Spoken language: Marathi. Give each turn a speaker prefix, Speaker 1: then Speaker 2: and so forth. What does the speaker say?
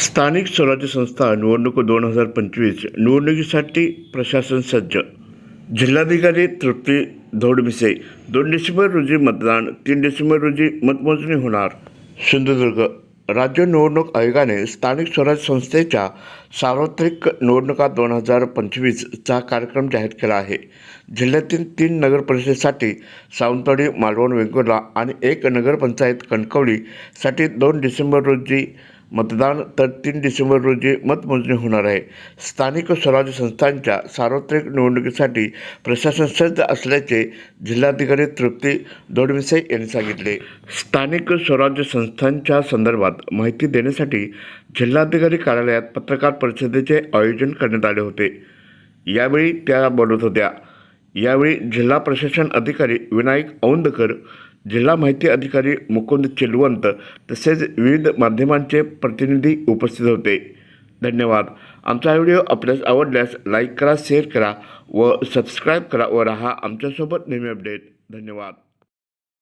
Speaker 1: स्थानिक स्वराज्य संस्था निवडणूक दोन हजार पंचवीस निवडणुकीसाठी प्रशासन सज्ज. जिल्हाधिकारी तृप्ती धोडमिसे दोन डिसेंबर रोजी मतदान तीन डिसेंबर रोजी मतमोजणी होणार. सिंधुदुर्ग राज्य निवडणूक आयोगाने स्थानिक स्वराज्य संस्थेच्या सार्वत्रिक निवडणुका दोन हजार पंचवीसचा कार्यक्रम जाहीर केला आहे. जिल्ह्यातील तीन नगरपरिषदेसाठी सावंतवाडी मालवण वेंगुर्ला आणि एक नगरपंचायत कणकवलीसाठी दोन डिसेंबर रोजी मतदान तर तीन डिसेंबर रोजी मतमोजणी होणार आहे. स्थानिक स्वराज्य संस्थांच्या सार्वत्रिक निवडणुकीसाठी प्रशासन सज्ज असल्याचे जिल्हाधिकारी तृप्ती दोडमिसे यांनी सांगितले. स्थानिक स्वराज्य संस्थांच्या संदर्भात माहिती देण्यासाठी जिल्हाधिकारी कार्यालयात पत्रकार परिषदेचे आयोजन करण्यात आले होते. यावेळी त्या बोलत होत्या. यावेळी जिल्हा प्रशासन अधिकारी विनायक औंदकर जिल्हा माहिती अधिकारी मुकुंद चिलवंत तसेच विविध माध्यमांचे प्रतिनिधी उपस्थित होते. धन्यवाद. आमचा व्हिडिओ आपल्यास आवडल्यास लाईक करा शेअर करा व सबस्क्राईब करा व राहा आमच्यासोबत नेहमी अपडेट. धन्यवाद.